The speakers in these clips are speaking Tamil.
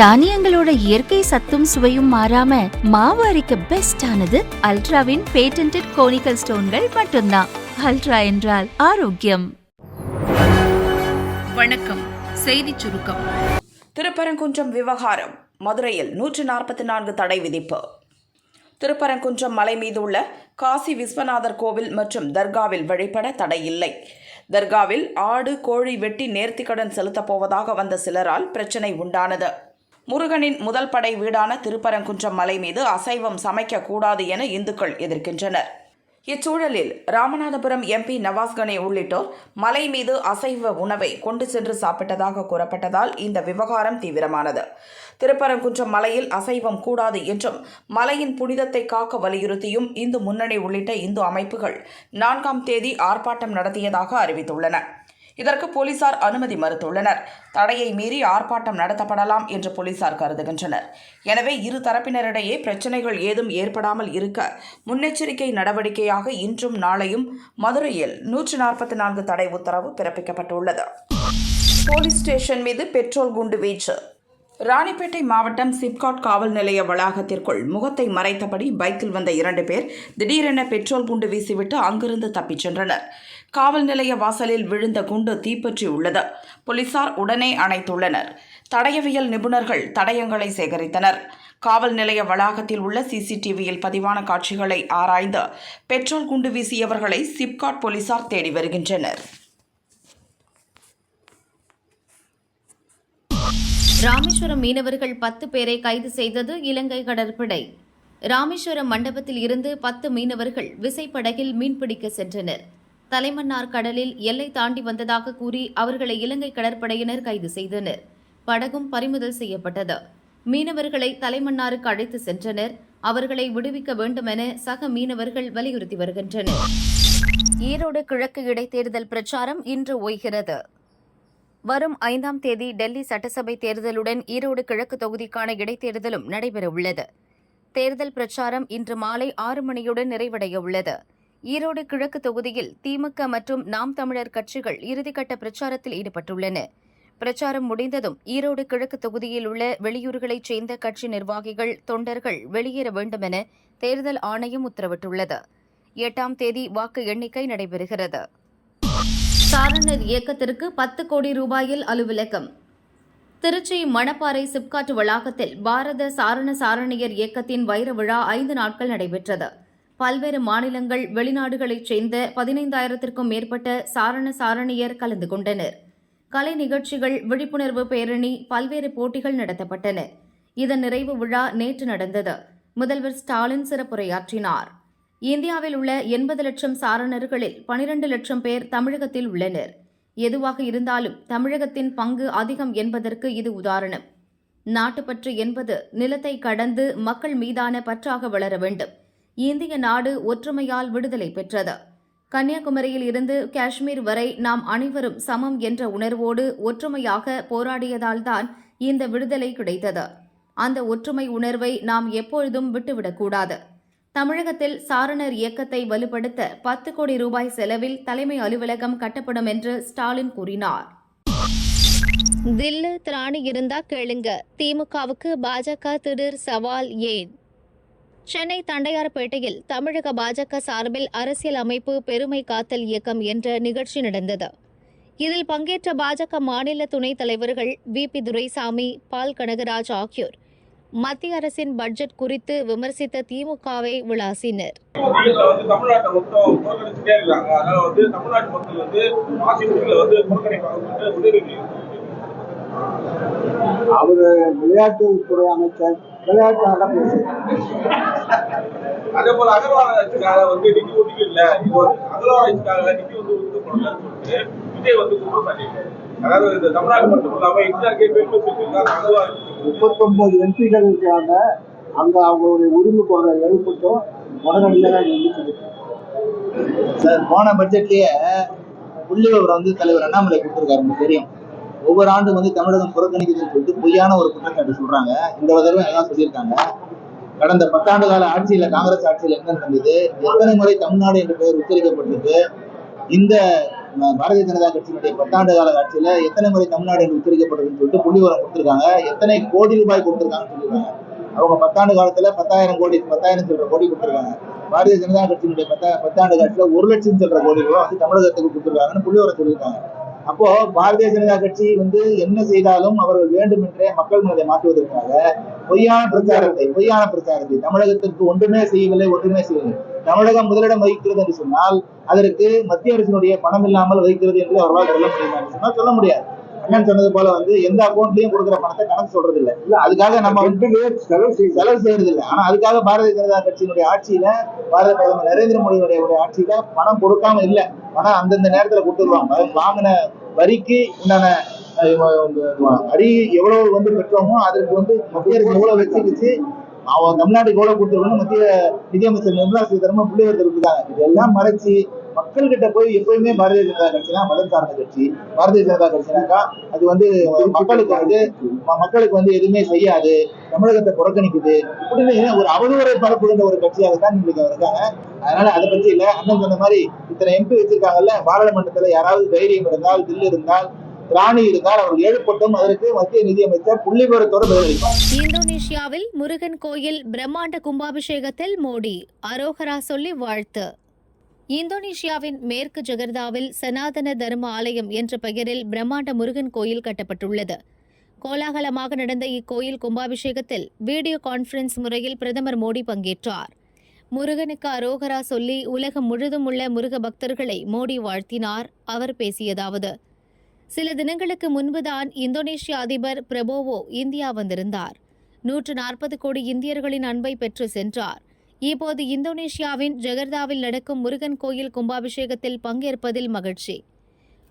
தானியங்களோட இயற்கை சத்தும் சுவையும் மாறாம மாவு அரைக்க பெஸ்ட் ஆனது அல்ட்ராவின் பேட்டன்ட் கோனிக்கல் ஸ்டோன்கள் மட்டும்தான். அல்ட்ரா என்றால் ஆரோக்கியம். வணக்கம் செய்திச் சுருக்கம். திருப்பரங்குன்றம் விவகாரம் மதுரையில் நூற்று நாற்பத்தி நான்கு தடை விதிப்பு. திருப்பரங்குன்றம் மலை மீது உள்ள காசி விஸ்வநாதர் கோவில் மற்றும் தர்காவில் வழிபட தடை இல்லை தர்காவில் ஆடு கோழி வெட்டி நேர்த்திக்கடன் செலுத்தப் போவதாக வந்த சிலரால் பிரச்சனை உண்டானது. முருகனின் முதல் படை வீடான திருப்பரங்குன்றம் மலை மீது அசைவம் சமைக்கக்கூடாது என இந்துக்கள் எதிர்க்கின்றனர். இச்சூழலில் ராமநாதபுரம் எம்பி நவாஸ்கனே உள்ளிட்டோர் மலை மீது அசைவ உணவை கொண்டு சென்று சாப்பிட்டதாக கூறப்பட்டதால் இந்த விவகாரம் தீவிரமானது. திருப்பரங்குன்றம் மலையில் அசைவம் கூடாது என்றும் மலையின் புனிதத்தை காக்க வலியுறுத்தியும் இந்து முன்னணி உள்ளிட்ட இந்து அமைப்புகள் நான்காம் தேதி ஆர்ப்பாட்டம் நடத்தியதாக அறிவித்துள்ளன. இதற்கு போலீசார் அனுமதி மறுத்துள்ளனர். தடையை மீறி ஆர்ப்பாட்டம் நடத்தப்படலாம் என்று போலீசார் கருதுகின்றனர். எனவே இரு தரப்பினரிடையே பிரச்சனைகள் ஏதும் ஏற்படாமல் இருக்க முன்னெச்சரிக்கை நடவடிக்கையாக இன்றும் நாளையும் மதுரையில் நூற்று நாற்பத்தி நான்கு தடை உத்தரவு பிறப்பிக்கப்பட்டுள்ளது. போலீஸ் ஸ்டேஷன் மீது பெட்ரோல் குண்டு வீச்சு. ராணிப்பேட்டை மாவட்டம் சிப்காட் காவல் நிலைய வளாகத்திற்குள் முகத்தை மறைத்தபடி பைக்கில் வந்த இரண்டு பேர் திடீரென பெட்ரோல் குண்டு வீசிவிட்டு அங்கிருந்து தப்பிச் சென்றனர். காவல் நிலைய வாசலில் விழுந்த குண்டு தீப்பற்றி உள்ளது போலீசார் உடனே அணைத்துள்ளனர். தடயவியல் நிபுணர்கள் தடயங்களை சேகரித்தனர். காவல் நிலைய வளாகத்தில் உள்ள சிசிடிவியில் பதிவான காட்சிகளை ஆராய்ந்து பெட்ரோல் குண்டு வீசியவர்களை சிப்காட் போலீசார் தேடி வருகின்றனர். ராமேஸ்வரம் மீனவர்கள் பத்து பேரை கைது செய்தது இலங்கை கடற்படை. ராமேஸ்வரம் மண்டபத்தில் இருந்து பத்து மீனவர்கள் விசைப்படகில் மீன்பிடிக்க சென்றனர். தலைமன்னார் கடலில் எல்லை தாண்டி வந்ததாக கூறி அவர்களை இலங்கை கடற்படையினர் கைது செய்தனர். படகும் பறிமுதல் செய்யப்பட்டது. மீனவர்களை தலைமன்னாருக்கு அழைத்து சென்றனர். அவர்களை விடுவிக்க வேண்டுமென சக மீனவர்கள் வலியுறுத்தி வருகின்றனர். ஈரோடு கிழக்கு இடைத்தேர்தல் பிரச்சாரம் இன்று ஓய்கிறது. வரும் ஐந்தாம் தேதி டெல்லி சட்டசபை தேர்தலுடன் ஈரோடு கிழக்கு தொகுதிக்கான இடைத்தேர்தலும் நடைபெறவுள்ளது. தேர்தல் பிரச்சாரம் இன்று மாலை ஆறு மணியுடன் நிறைவடைய உள்ளது ஈரோடு கிழக்கு தொகுதியில் திமுக மற்றும் நாம் தமிழர் கட்சிகள் இறுதிக்கட்ட பிரச்சாரத்தில் ஈடுபட்டுள்ளன. பிரச்சாரம் முடிந்ததும் ஈரோடு கிழக்கு தொகுதியில் உள்ள வெளியூர்களைச் சேர்ந்த கட்சி நிர்வாகிகள் தொண்டர்கள் வெளியேற வேண்டுமென தேர்தல் ஆணையம் உத்தரவிட்டுள்ளது. எட்டாம் தேதி வாக்கு எண்ணிக்கை நடைபெறுகிறது. சாரணர் இயக்கத்திற்கு பத்து கோடி ரூபாயில் அலுவலகம். திருச்சி மணப்பாறை சிப்காட் வளாகத்தில் பாரத சாரண சாரணியர் இயக்கத்தின் வைர விழா ஐந்து நாட்கள் நடைபெற்றது. பல்வேறு மாநிலங்கள் வெளிநாடுகளைச் சேர்ந்த பதினைந்தாயிரத்திற்கும் மேற்பட்ட சாரண சாரணியர் கலந்து கொண்டனர். கலை நிகழ்ச்சிகள் விழிப்புணர்வு பேரணி பல்வேறு போட்டிகள் நடத்தப்பட்டன. இதன் நிறைவு விழா நேற்று நடந்தது. முதல்வர் ஸ்டாலின் சிறப்புரையாற்றினார். இந்தியாவில் உள்ள எண்பது லட்சம் சாரணர்களில் பனிரண்டு லட்சம் பேர் தமிழகத்தில் உள்ளனர். எதுவாக இருந்தாலும் தமிழகத்தின் பங்கு அதிகம் என்பதற்கு இது உதாரணம். நாட்டுப்பற்று என்பது நிலத்தை கடந்து மக்கள் மீதான பற்றாக வளர வேண்டும். இந்திய நாடு ஒற்றுமையால் விடுதலை பெற்றது. கன்னியாகுமரியில் இருந்து காஷ்மீர் வரை நாம் அனைவரும் சமம் என்ற உணர்வோடு ஒற்றுமையாக போராடியதால்தான் இந்த விடுதலை கிடைத்தது. அந்த ஒற்றுமை உணர்வை நாம் எப்பொழுதும் விட்டுவிடக்கூடாது. தமிழகத்தில் சாரணர் இயக்கத்தை வலுப்படுத்த பத்து கோடி ரூபாய் செலவில் தலைமை அலுவலகம் கட்டப்படும் என்று ஸ்டாலின் கூறினார். தில்லு திராணி இருந்தா கேளுங்க. திமுகவுக்கு பாஜக திடீர் சவால் ஏன்? சென்னை தண்டையார்பேட்டையில் தமிழக பாஜக சார்பில் அரசியல் அமைப்பு பெருமை காத்தல் இயக்கம் என்ற நிகழ்ச்சி நடந்தது. இதில் பங்கேற்ற பாஜக மாநில துணைத் தலைவர்கள் V. P. Duraisamy Paul Kanagaraj ஆகியோர். மத்திய அரசின் பட்ஜெட் குறித்து விமர்சித்த திமுகவை விளாசினர். அவரு விளையாட்டுத்துறை அமைச்சர் விளையாட்டு பேசுறாரு அதே போல அகர்வாராய்ச்சிக்காக வந்து நிதி ஒதுக்கி இல்ல. அகர்வாராய்ச்சிக்காக நிதி வந்து ஒதுக்க போடலன்னு சொல்லிட்டு விஜய் வந்து குற்றம் சாட்டியிருக்காரு. அதாவது இந்த தமிழ்நாடு மட்டும் இல்லாம இந்தியாவுக்கே பெருமை அகர்வாராய்ச்சி முப்பத்தொன்பது எம்பிகள் இருக்காங்க அங்க அவங்களுடைய உரிமை குரல் எழுப்பட்டும். உடனடியாக நின்றுக்குது சார் போன பட்ஜெட்லயே புள்ளி விவரம் வந்து தலைவர் அண்ணாமலை கொடுத்திருக்காரு உங்களுக்கு தெரியும். ஒவ்வொரு ஆண்டும் வந்து தமிழகம் புறக்கணிக்குதுன்னு சொல்லிட்டு பொய்யான ஒரு குற்றச்சாட்டு சொல்றாங்க. இந்த தடவை அதான் சொல்லியிருக்காங்க. கடந்த பத்தாண்டு கால ஆட்சியில காங்கிரஸ் ஆட்சியில என்ன நடந்தது? எத்தனை முறை தமிழ்நாடு என்ற பெயர் உச்சரிக்கப்பட்டிருக்கு? இந்த பாரதிய ஜனதா கட்சியினுடைய பத்தாண்டு கால ஆட்சியில எத்தனை முறை தமிழ்நாடு என்று உச்சரிக்கப்பட்டதுன்னு சொல்லிட்டு புள்ளி விவரம் கொடுத்திருக்காங்க. எத்தனை கோடி ரூபாய் கொடுத்திருக்காங்கன்னு சொல்லியிருக்காங்க. அவங்க பத்தாண்டு காலத்துல பத்தாயிரம் கோடி பத்தாயிரம் சொல்ற கோடி கொடுத்திருக்காங்க. பாரதிய ஜனதா கட்சியினுடைய பத்தா பத்தாண்டு காலத்துல ஒரு லட்சம் சொல்ற கோடி ரூபாய் வந்து தமிழகத்துக்கு கொடுத்துருக்காங்கன்னு புள்ளிவரம் சொல்லியிருக்காங்க. அப்போ பாரதிய ஜனதா கட்சி வந்து என்ன செய்தாலும் அவர்கள் வேண்டும் என்றே மக்கள் மனதை மாற்றுவதற்காக பொய்யான பிரச்சாரத்தை பொய்யான பிரச்சாரத்தை தமிழகத்திற்கு ஒன்றுமே செய்யவில்லை ஒன்றுமே செய்யவில்லை. தமிழகம் முதலிடம் வகிக்கிறது என்று சொன்னால் அதற்கு மத்திய அரசினுடைய பணம் இல்லாமல் வகிக்கிறது என்று அவர்களால் சொல்ல முடியுமா என்று சொன்னால் சொல்ல முடியாது. அண்ணன் சொன்னது போல வந்து எந்த அக்கௌண்ட்லயும் கொடுக்குற பணத்தை கணக்கு சொல்றது இல்ல அதுக்காக நம்ம வந்து செலவு செய்ய செலவு செய்யறது இல்லை ஆனா அதுக்காக பாரதிய ஜனதா கட்சியினுடைய ஆட்சியில பாரத பிரதமர் நரேந்திர மோடியுடைய உடைய ஆட்சியில பணம் கொடுக்காம இல்ல. பணம் அந்தந்த நேரத்துல கொடுத்துருவாங்க. வாங்கின வரிக்கு உண்டான வரி எவ்வளவு வந்து பெற்றோமோ அதற்கு வந்து மத்திய அரசு எவ்வளவு வச்சு வச்சு அவன் தமிழ்நாட்டுக்கு எவ்வளவு கொடுத்துருக்கணும் மத்திய நிதியமைச்சர் நிர்மலா சீதாராமன் புள்ளி கொடுத்துருக்காங்க இதெல்லாம் மறைச்சு மக்கள் கிட்ட போய் எப்பயுமே பாரதிய ஜனதா கட்சினா மதம் சார்ந்த கட்சி பாரதிய ஜனதா கட்சினாக்கா அது வந்து மக்களுக்கு வந்து மக்களுக்கு வந்து எதுவுமே செய்யாது தமிழகத்தை புறக்கணிக்குது அப்படின்னு ஒரு அவதூறை பரப்புகின்ற ஒரு கட்சியாக தான் இன்னைக்கு இருக்காங்க. அதனால அதை பத்தி இல்ல. அண்ணன் சொன்ன மாதிரி இத்தனை எம்பி வச்சிருக்காங்கல்ல பாராளுமன்றத்துல யாராவது தைரியம் இருந்தால் தில் இருந்தால் ராணி இருந்தால் அவர்கள் ஏழுப்பட்டும் அதற்கு மத்திய நிதியமைச்சர் புள்ளிவரத்தோடு பதிலளிப்பார். இந்தோனேஷியாவில் முருகன் கோயில் பிரம்மாண்ட கும்பாபிஷேகத்தில் மோடி அரோகரா சொல்லி வாழ்த்து. இந்தோனேஷியாவின் மேற்கு ஜகர்தாவில் சனாதன தர்ம ஆலயம் என்ற பெயரில் பிரம்மாண்ட முருகன் கோயில் கட்டப்பட்டுள்ளது. கோலாகலமாக நடந்த இக்கோயில் கும்பாபிஷேகத்தில் வீடியோ கான்ஃபரன்ஸ் முறையில் பிரதமர் மோடி பங்கேற்றார். முருகனுக்கு அரோகரா சொல்லி உலகம் முழுதும் உள்ள முருக பக்தர்களை மோடி வாழ்த்தினார். அவர் பேசியதாவது சில தினங்களுக்கு முன்புதான் இந்தோனேஷிய அதிபர் பிரபோவோ இந்தியா வந்திருந்தார். நூற்று நாற்பது கோடி இந்தியர்களின் அன்பை பெற்று சென்றார். இப்போது இந்தோனேஷியாவின் ஜெகர்தாவில் நடக்கும் முருகன் கோயில் கும்பாபிஷேகத்தில் பங்கேற்பதில் மகிழ்ச்சி.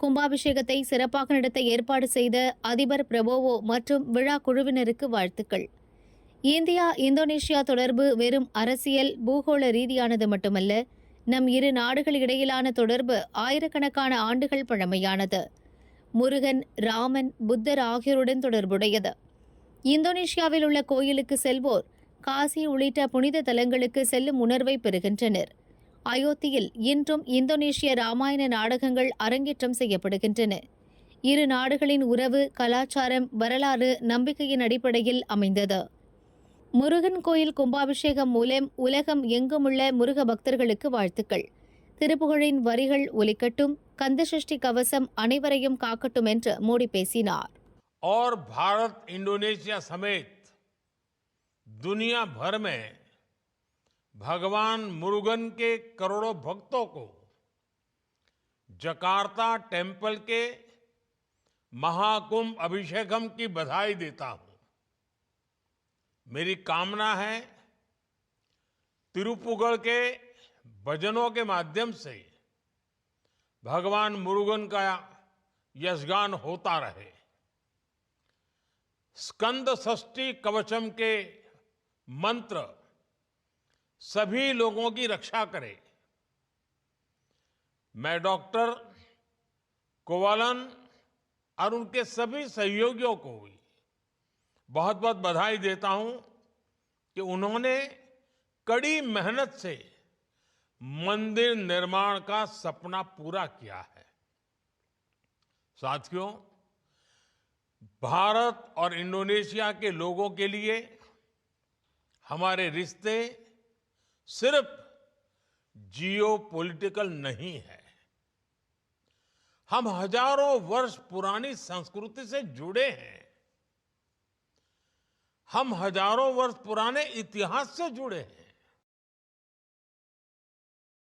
கும்பாபிஷேகத்தை சிறப்பாக நடத்த ஏற்பாடு செய்த அதிபர் பிரபோவோ மற்றும் விழா குழுவினருக்கு வாழ்த்துக்கள். இந்தியா இந்தோனேஷியா தொடர்பு வெறும் அரசியல் பூகோள ரீதியானது மட்டுமல்ல நம் இரு நாடுகள் இடையிலான தொடர்பு ஆயிரக்கணக்கான ஆண்டுகள் பழமையானது. முருகன் ராமன் புத்தர் ஆகியோருடன் தொடர்புடையது. இந்தோனேஷியாவில் உள்ள கோயிலுக்கு செல்வோர் காசி உள்ளிட்ட புனித தலங்களுக்கு செல்லும் உணர்வை பெறுகின்றனர் அயோத்தியில் இன்றும் இந்தோனேஷிய ராமாயண நாடகங்கள் அரங்கேற்றம் செய்யப்படுகின்றன இரு நாடுகளின் உறவு கலாச்சாரம் வரலாறு நம்பிக்கையின் அடிப்படையில் அமைந்தது முருகன் கோயில் கும்பாபிஷேகம் மூலம் உலகம் எங்குமுள்ள முருக பக்தர்களுக்கு வாழ்த்துக்கள் திருப்புகழின் வரிகள் ஒலிக்கட்டும் கந்தசஷ்டி கவசம் அனைவரையும் காக்கட்டும் என்று மோடி பேசினார் और भारत इंडोनेशिया समेत दुनिया भर में भगवान मुरुगन के करोड़ों भक्तों को जकार्ता टेंपल के महाकुंभ अभिषेकम की बधाई देता हूँ। मेरी कामना है तिरुपुगढ़ के भजनों के माध्यम से भगवान मुरुगन का यशगान होता रहे। स्कंद षष्ठी कवचम के मंत्र, सभी लोगों की रक्षा करे। मैं डॉक्टर कोवालन और उनके सभी सहयोगियों को भी बहुत बहुत बधाई देता हूँ कि उन्होंने कड़ी मेहनत से मंदिर निर्माण का सपना पूरा किया है। साथियों, भारत और इंडोनेशिया के लोगों के लिए हमारे रिश्ते सिर्फ़ जियो पॉलिटिकल नहीं है। हम हज़ारों वर्ष पुरानी संस्कृति से जुड़े हैं। हम हज़ारों वर्ष पुराने इतिहास से जुड़े हैं।